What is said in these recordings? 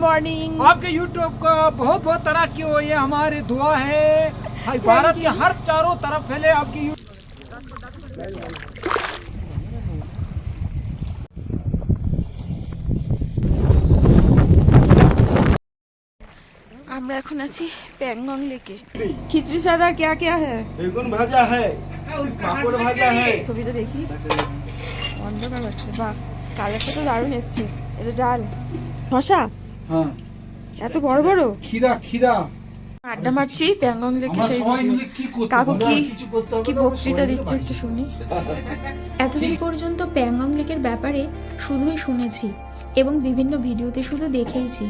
Morning आपके YouTube का बहुत बहुत तरक्की हो ये हमारी दुआ है हाय भारत के हर चारों तरफ फैले आपकी YouTube আমরা এখন আছি প্যাংগং লেকে খিচড়ি সাথ আর क्या क्या है বেগুন ভাজা है পাপড় ভাজা है ছবিটা দেখি অন্ধকার হচ্ছে বাহ কালারটা তো দারুণ এসছে এটা ডাল শশা হ্যাঁ। এত বড় বড়? খিরা খিরা। আড্ডা মারছি প্যাংগং লেকে সেই কাকু কি কি বক্তৃতা দিচ্ছে একটু শুনি? এতদিন পর্যন্ত প্যাংগং লেকের ব্যাপারে শুধুই শুনেছি এবং বিভিন্ন ভিডিওতে শুধু দেখেইছি।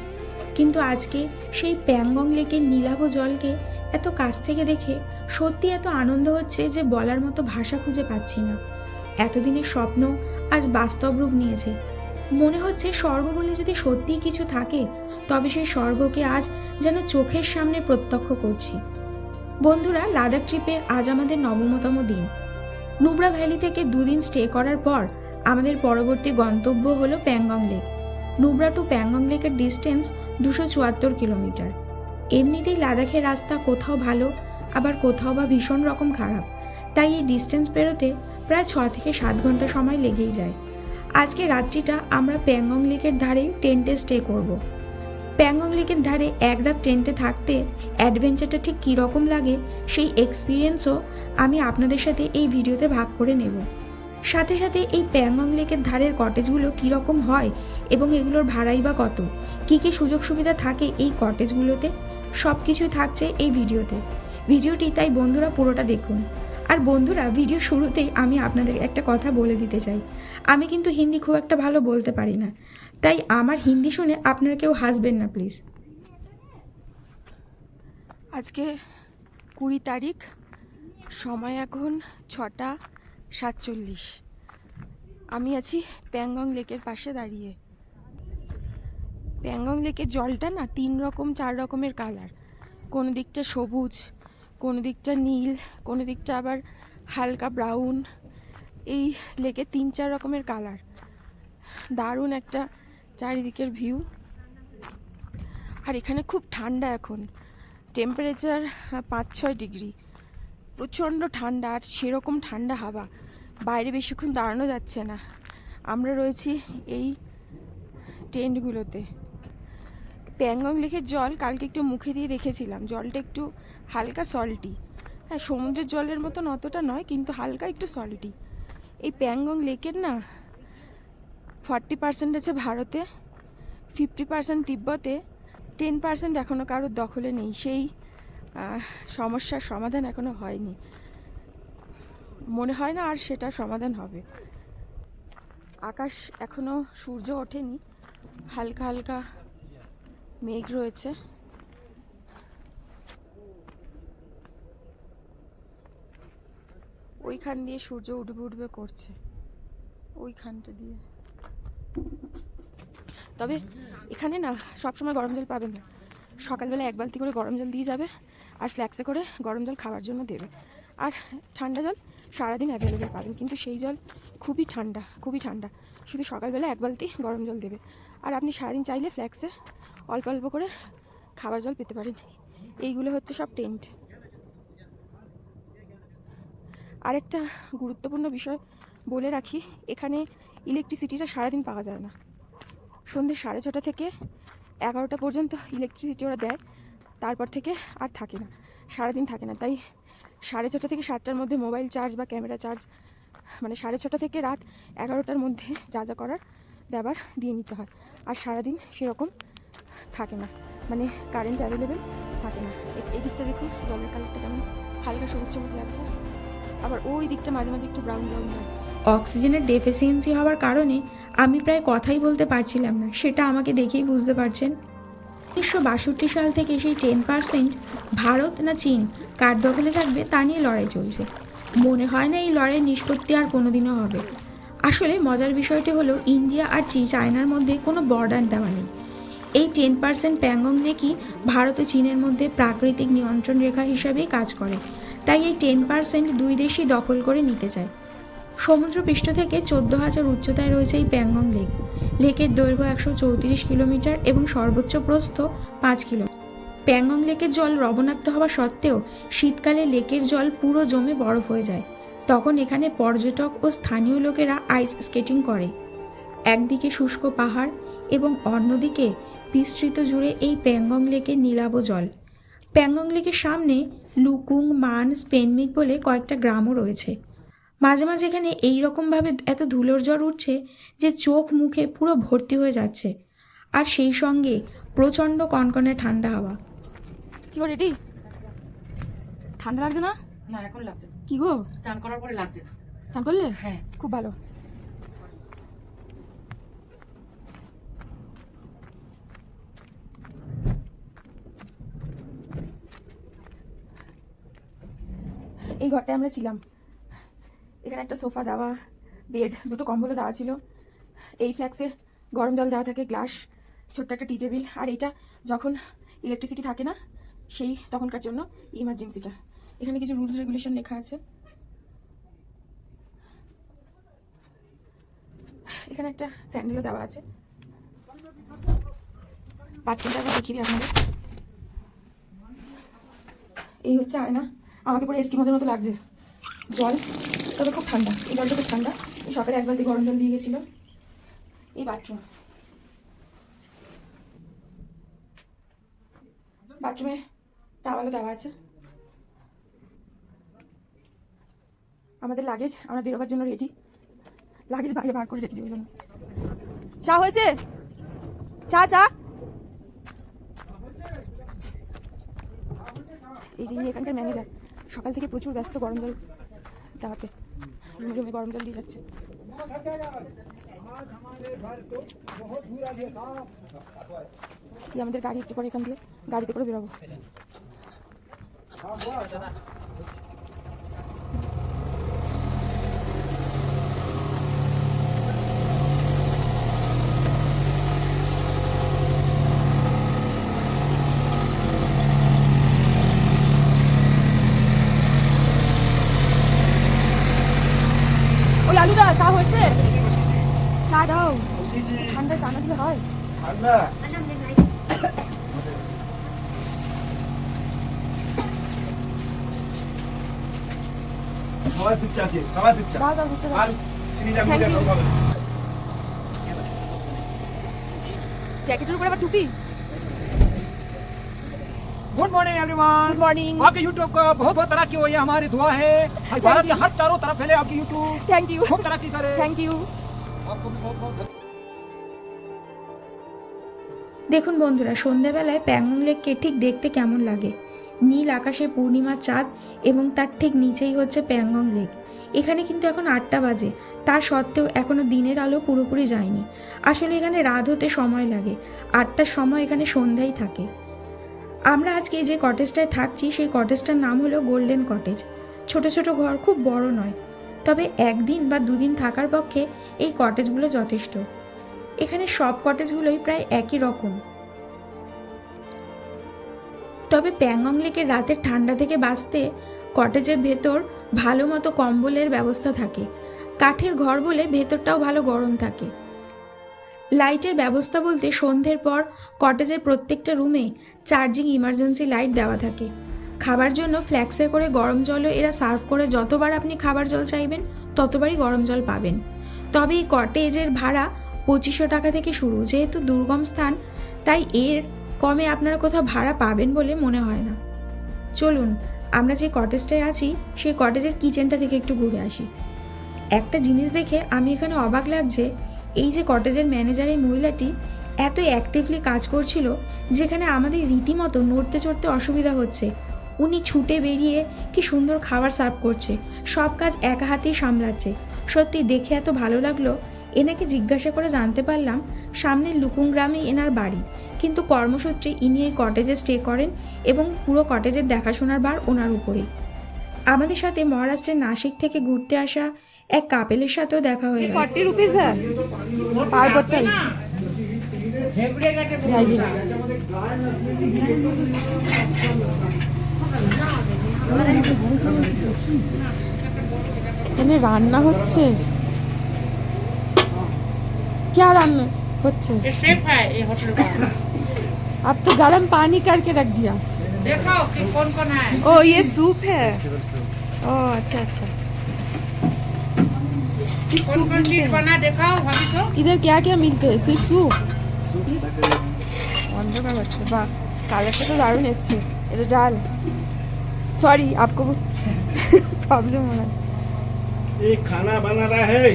কিন্তু আজকে সেই প্যাংগং লেকের নীলাভ জলকে এত কাছ থেকে দেখে সত্যি এত আনন্দ হচ্ছে যে বলার মতো ভাষা খুঁজে পাচ্ছি না। এতদিনের স্বপ্ন আজ বাস্তব রূপ নিয়েছে। মনে হচ্ছে স্বর্গ বলে যদি সত্যিই কিছু থাকে, তবে সেই স্বর্গকে আজ যেন চোখের সামনে প্রত্যক্ষ করছি। বন্ধুরা, লাদাখ ট্রিপের আজ আমাদের নবমতম দিন। নুব্রা ভ্যালি থেকে দুদিন স্টে করার পর আমাদের পরবর্তী গন্তব্য হলো প্যাংগং লেক। নুব্রা টু প্যাংগং লেকের ডিস্টেন্স দুশো চুয়াত্তর কিলোমিটার। এমনিতেই লাদাখের রাস্তা কোথাও ভালো, আবার কোথাও বা ভীষণ রকম খারাপ। তাই এই ডিস্টেন্স পেরোতে প্রায় ছ থেকে সাত ঘণ্টা সময় লেগেই যায়। আজকে রাত্রিটা আমরা প্যাংগং লেকের ধারে টেন্টে স্টে করব। প্যাংগং লেকের ধারে এক রাত টেন্টে থাকতে অ্যাডভেঞ্চারটা ঠিক কীরকম লাগে সেই এক্সপিরিয়েন্সও আমি আপনাদের সাথে এই ভিডিওতে ভাগ করে নেব। সাথে সাথে এই প্যাংগং লেকের ধারের কটেজগুলো কীরকম হয় এবং এগুলোর ভাড়াই বা কত? কী কী সুযোগ সুবিধা থাকে এই কটেজগুলোতে সব কিছুই থাকছে এই ভিডিওতে। ভিডিওটি তাই বন্ধুরা পুরোটা দেখুন। আর বন্ধুরা ভিডিও শুরুতেই আমি আপনাদের একটা কথা বলে দিতে চাই। আমি কিন্তু হিন্দি খুব একটা ভালো বলতে পারি না। তাই আমার হিন্দি শুনে আপনারা কেউ হাসবেন না প্লিজ আজকে কুড়ি তারিখ, সময় এখন ছটা সাতচল্লিশ। আমি আছি প্যাংগং লেকের পাশে দাঁড়িয়ে। প্যাংগং লেকের জলটা না তিন রকম, চার রকমের কালার কোনো দিকটা সবুজ কোনো দিকটা নীল, কোনো দিকটা আবার হালকা ব্রাউন এই লেকে তিন চার রকমের কালার দারুণ একটা চারিদিকের ভিউ আর এখানে খুব ঠান্ডা এখন। টেম্পারেচার পাঁচ ছয় ডিগ্রি প্রচণ্ড ঠান্ডা আর সেরকম ঠান্ডা হাওয়া। বাইরে বেশিক্ষণ দাঁড়ানো যাচ্ছে না। আমরা রয়েছি এই টেন্টগুলোতে প্যাংগং লেকের জল কালকে একটু মুখে দিয়ে দেখেছিলাম। জলটা একটু হালকা সল্টি হ্যাঁ সমুদ্রের জলের মতন অতটা নয়, কিন্তু হালকা একটু সল্টি এই প্যাংগং লেকের না ফর্টি পার্সেন্ট আছে ভারতে ফিফটি পার্সেন্ট তিব্বতে টেন পার্সেন্ট এখনও কারোর দখলে নেই। সেই সমস্যার সমাধান এখনও হয়নি। মনে হয় না আর সেটা সমাধান হবে। আকাশ এখনও সূর্য ওঠেনি। হালকা হালকা মেঘ রয়েছে। ওইখান দিয়ে সূর্য উঠবে উঠবে করছে। ওইখানটা দিয়ে। তবে এখানে না, সবসময় গরম জল পাবেন না। সকালবেলা এক বালতি করে গরম জল দিয়ে যাবে আর ফ্ল্যাক্সে করে গরম জল খাওয়ার জন্য দেবে। আর ঠান্ডা জল সারাদিন অ্যাভেলেবেল পাবেন, কিন্তু সেই জল খুবই ঠান্ডা খুবই ঠান্ডা। শুধু সকালবেলা এক বালতি গরম জল দেবে। আর আপনি সারাদিন চাইলে ফ্ল্যাক্সে অল্প অল্প করে খাবার জল পেতে পারেন। এইগুলো হচ্ছে সব টেন্ট আরেকটা গুরুত্বপূর্ণ বিষয় বলে রাখি, এখানে ইলেকট্রিসিটিটা সারাদিন পাওয়া যায় না। সন্ধ্যে সাড়ে ছটা থেকে এগারোটা পর্যন্ত ইলেকট্রিসিটি ওরা দেয়, তারপর থেকে আর থাকে না, সারাদিন থাকে না। তাই সাড়ে ছটা থেকে সাতটার মধ্যে মোবাইল চার্জ বা ক্যামেরা চার্জ মানে সাড়ে ছটা থেকে রাত এগারোটার মধ্যে যা যা করার দেবার দিয়ে নিতে হয়। আর সারাদিন সেরকম থাকে না। মানে কারেন্ট অ্যাভেলেবেল থাকে না। এই দিকটা দেখুন জলের কালারটা কেমন? হালকা সবুজ সবুজ লাগছে। আবার ওই দিকটা মাঝে মাঝে একটু ব্রাউন ব্রাউন লাগছে। অক্সিজেনের ডেফিসিয়েন্সি হওয়ার কারণে আমি প্রায় কথাই বলতে পারছিলাম না। সেটা আমাকে দেখেই বুঝতে পারছেন। উনিশশো বাষট্টি সাল থেকে সেই টেন পার্সেন্ট ভারত না চীন কার দখলে থাকবে তা নিয়ে লড়াই চলছে। মনে হয় না এই লড়াইয়ের নিষ্পত্তি আর কোনোদিনও হবে। আসলে মজার বিষয়টি হলো ইন্ডিয়া আর চি চায়নার মধ্যে কোনো বর্ডার দেওয়া নেই। এই টেন পার্সেন্ট প্যাংগং লেকই ভারত চীনের মধ্যে প্রাকৃতিক নিয়ন্ত্রণ রেখা হিসাবেই কাজ করে। তাই এই টেন পার্সেন্ট দুই দেশই দখল করে নিতে চায়। সমুদ্রপৃষ্ঠ থেকে চোদ্দ হাজার উচ্চতায় রয়েছে এই প্যাংগং লেক। লেকের দৈর্ঘ্য একশো চৌত্রিশ কিলোমিটার এবং সর্বোচ্চ প্রস্থ পাঁচ কিলো প্যাংগং লেকের জল লবণাক্ত হওয়া সত্ত্বেও শীতকালে লেকের জল পুরো জমে বরফ হয়ে যায়। তখন এখানে পর্যটক ও স্থানীয় লোকেরা আইস স্কেটিং করে। একদিকে শুষ্ক পাহাড় এবং অন্যদিকে বিস্তৃত জুড়ে এই প্যাংগং লেকের নীলাভ জল। প্যাংগং লেকের সামনে লুকুং মান স্পেনমিক বলে কয়েকটা গ্রামও রয়েছে। মাঝে মাঝে এখানে এই রকমভাবে এত ধুলোর জ্বর উঠছে যে চোখ মুখে পুরো ভর্তি হয়ে যাচ্ছে। আর সেই সঙ্গে প্রচণ্ড কনকনে ঠান্ডা হাওয়া। কি রেডি? ঠান্ডা লাগছে না? না এখন লাগছে না। কি গো? চান করার পরে লাগছে না। চান করলে? হ্যাঁ। খুব ভালো। এই ঘরটায় আমরা ছিলাম। এখানে একটা সোফা দেওয়া বেড দুটো কম্বলও দেওয়া ছিল। এই ফ্ল্যাক্সে গরম জল দেওয়া থাকে গ্লাস ছোট্ট একটা টি টেবিল। আর এটা যখন ইলেকট্রিসিটি থাকে না সেই তখনকার জন্য ইমার্জেন্সিটা এখানে কিছু রুলস রেগুলেশন লেখা আছে। এখানে একটা স্যান্ডেলও দেওয়া আছে। বাথরুমটা একবার দেখিয়ে আপনাদের। এই হচ্ছে আয়না। আমাকে পুরো এস্কিমোদের মতো লাগছে। জল। তবে খুব ঠান্ডা। এই জলটা খুব ঠান্ডা। সকালে এক গরম জল দিয়ে গেছিল। এই বাথরুম। বাথরুমে টাওয়ালও দেওয়া আছে। আমাদের লাগেজ আমরা বেরোবার জন্য রেডি লাগেজ বাইরে বার করে রেখেছি ওই জন্য। চা হয়েছে? চা চা। এই যে এখানকার ম্যানেজার সকাল থেকে প্রচুর ব্যস্ত গরম জল দেওয়াতে। রুমে রুমে গরম জল দিয়ে যাচ্ছে। আমাদের গাড়ি একটু পরে এখান দিয়ে গাড়িতে করে বেরোবো। ঠান্ডা চা না দিলে হয় ঠান্ডা সবাই পিচ্ছে আছে সবাই পিচ্ছে দাও দাও দিচ্ছে দাও আর চিনি জানি Thank you. দেখাও হবে জ্যাকেটের উপরে আবার টুপি good morning everyone good morning आपके यूट्यूब का बहुत बहुत तरक्की हो ये हमारी दुआ है भाई भारत के हर चारों तरफ फैले आपकी यूट्यूब থ্যাংক ইউ खूब तरक्की करे থ্যাংক ইউ দেখুন বন্ধুরা, সন্ধ্যাবেলায় প্যাংগং লেককে ঠিক দেখতে কেমন লাগে? নীল আকাশে পূর্ণিমার চাঁদ এবং তার ঠিক নিচেই হচ্ছে প্যাংগং লেক। এখানে কিন্তু এখন আটটা বাজে, তা সত্ত্বেও এখনও দিনের আলো পুরোপুরি যায়নি। আসলে এখানে রাত হতে সময় লাগে, আটটার সময় এখানে সন্ধ্যাই থাকে। আমরা আজকে যে কটেজটায় থাকছি, সেই কটেজটার নাম হলো গোল্ডেন কটেজ। ছোট ছোট ঘর খুব বড় নয়, তবে একদিন বা দুদিন থাকার পক্ষে এই কটেজগুলো যথেষ্ট। এখানে সব কটেজগুলোই প্রায় একই রকম। তবে প্যাংগং লেকের রাতের ঠান্ডা থেকে বাঁচতে কটেজের ভেতর ভালো মতো কম্বলের ব্যবস্থা থাকে। কাঠের ঘর বলে ভেতরটাও ভালো গরম থাকে। লাইটের ব্যবস্থা বলতে সন্ধ্যের পর কটেজের প্রত্যেকটা রুমে চার্জিং ইমার্জেন্সি লাইট দেওয়া থাকে। খাবার জন্য ফ্ল্যাক্সে করে গরম জলও এরা সার্ভ করে। যতবার আপনি খাবার জল চাইবেন, ততবারই গরম জল পাবেন। তবে এই কটেজের ভাড়া পঁচিশশো টাকা থেকে শুরু, যেহেতু দুর্গম স্থান, তাই এর কমে আপনারা কোথাও ভাড়া পাবেন বলে মনে হয় না। চলুন, আমরা যে কটেজটায় আছি, সেই কটেজের কিচেনটা থেকে একটু ঘুরে আসি। একটা জিনিস দেখে আমি এখানে অবাক লাগছে, এই যে কটেজের ম্যানেজার এই মহিলাটি এত অ্যাক্টিভলি কাজ করছিল, যেখানে আমাদের রীতিমতো নড়তে চড়তে অসুবিধা হচ্ছে। উনি ছুটে বেরিয়ে কি সুন্দর খাবার সার্ভ করছে, সব কাজ একা হাতেই সামলাচ্ছে। সত্যি দেখে এত ভালো লাগল এনাকে জিজ্ঞাসা করে জানতে পারলাম সামনের লুকুং গ্রামেই এনার বাড়ি। কিন্তু কর্মসূত্রে ইনি এই কটেজে স্টে করেন এবং পুরো কটেজের দেখাশোনার বার ওনার উপরেই। আমাদের সাথে মহারাষ্ট্রের নাসিক থেকে ঘুরতে আসা এক কাপেলের সাথেও দেখা হয়ে এখানে রান্না হচ্ছে? क्या রান্না হচ্ছে ये शेफ है ये होटल का अब तो गर्म पानी करके रख दिया देखो कि कौन कौन है ओ ये सूप है ओ अच्छा अच्छा सिर्फ कौन सूप कौन मिलते चीज हैं। बना दिखाओ भाभी को इधर क्या क्या मिलते हैं सिर्फ सूप অন্ধকার হচ্ছে বা কালারটা তো দারুণ এসছে এটা ডাল সরি আপকো প্রবলেম हो रहा है ये खाना बना रहा है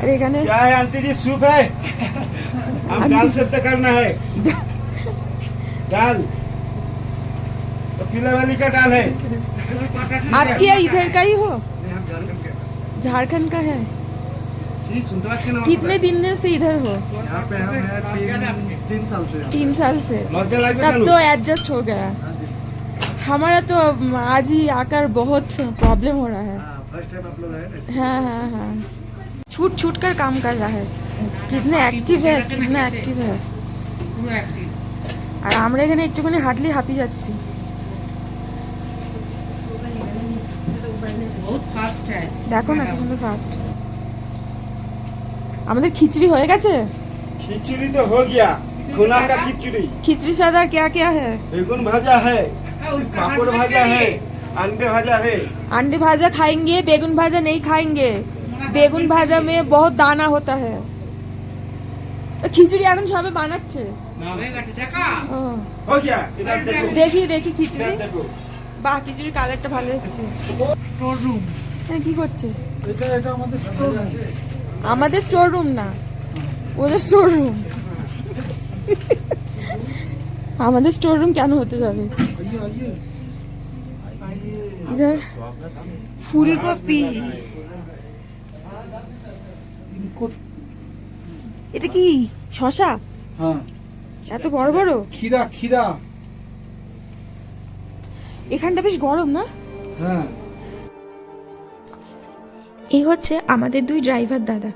अरे गाने क्या है आंटी जी सूप है? हम दाल सिद्ध करना है। दाल। तो पीला वाली का दाल है। आप क्या इधर का ही हो? झारखंड का। है। कितने दिन से इधर हो? तीन साल से तीन साल से। तब तो एडजस्ट हो गया। हाँ हमारा तो आज ही आकर बहुत प्रॉब्लम हो रहा है। हाँ हाँ हाँ।, हाँ। छूट छूट कर काम कर रहा है कितने एक्टिव है कितना एक्टिव है पूरा एक्टिव আর আমরা এখানে একটুখানি হাঁটলে হাঁপিয়ে যাচ্ছি बहुत फास्ट है দেখো না কি সুন্দর ফাস্ট আমাদের খিচড়ি হয়ে গেছে खिचड़ी तो हो गया खुना का खिचड़ी খিচড়ি সাথে আর क्या क्या है बेगुन भाजा है पापड़ भाजा है अंडे भाजा है अंडे भाजा खाएंगे बेगुन भाजा नहीं खाएंगे বেগুন ভাজা মেয়ে বহুত দানা হতা হয় খিচুড়ি এখন সবে বানাচ্ছে। হ্যাঁ। দেখি। দেখি। খিচুড়ি। বা খিচুড়ির কালারটা ভালো এসছে। কি করছে? আমাদের স্টোর রুম না। ওদের স্টোর রুম আমাদের স্টোর রুম কেন হতে যাবে? ফুলকপি। এটা কি শশা? হ্যাঁ। এত বড় বড়? খিরা খিরা এখানটা বেশ গরম না? হ্যাঁ। এই হচ্ছে আমাদের দুই ড্রাইভার দাদা।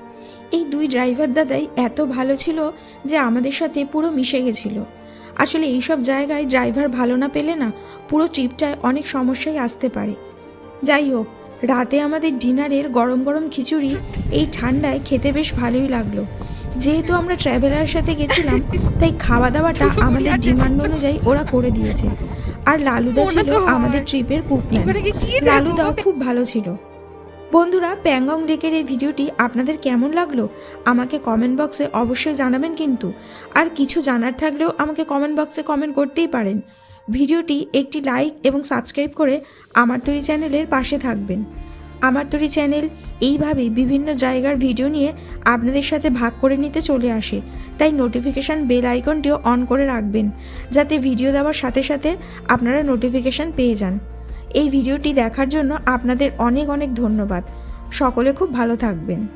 এই দুই ড্রাইভার দাদাই এত ভালো ছিল যে আমাদের সাথে পুরো মিশে গেছিল। আসলে এইসব জায়গায় ড্রাইভার ভালো না পেলে না পুরো ট্রিপটায় অনেক সমস্যাই আসতে পারে। যাই হোক রাতে আমাদের ডিনারের গরম গরম খিচুড়ি এই ঠান্ডায় খেতে বেশ ভালোই লাগল। যেহেতু আমরা ট্রাভেলারের সাথে গেছিলাম তাই খাওয়া দাওয়াটা আমাদের ডিমান্ড অনুযায়ী ওরা করে দিয়েছে। আর লালুদা ছিল আমাদের ট্রিপের কুকম্যান লালুদাও খুব ভালো ছিল। বন্ধুরা প্যাংগং লেকের এই ভিডিওটি আপনাদের কেমন লাগল? আমাকে কমেন্ট বক্সে অবশ্যই জানাবেন কিন্তু। আর কিছু জানার থাকলেও আমাকে কমেন্ট বক্সে কমেন্ট করতেই পারেন। ভিডিওটি একটি লাইক এবং সাবস্ক্রাইব করে আমার তৈরি চ্যানেলের পাশে থাকবেন। আমার তৈরি চ্যানেল এইভাবে বিভিন্ন জায়গার ভিডিও নিয়ে আপনাদের সাথে ভাগ করে নিতে চলে আসে। তাই নোটিফিকেশান বেল আইকনটিও অন করে রাখবেন, যাতে ভিডিও দেওয়ার সাথে সাথে আপনারা নোটিফিকেশান পেয়ে যান। এই ভিডিওটি দেখার জন্য আপনাদের অনেক অনেক ধন্যবাদ। সকলে খুব ভালো থাকবেন।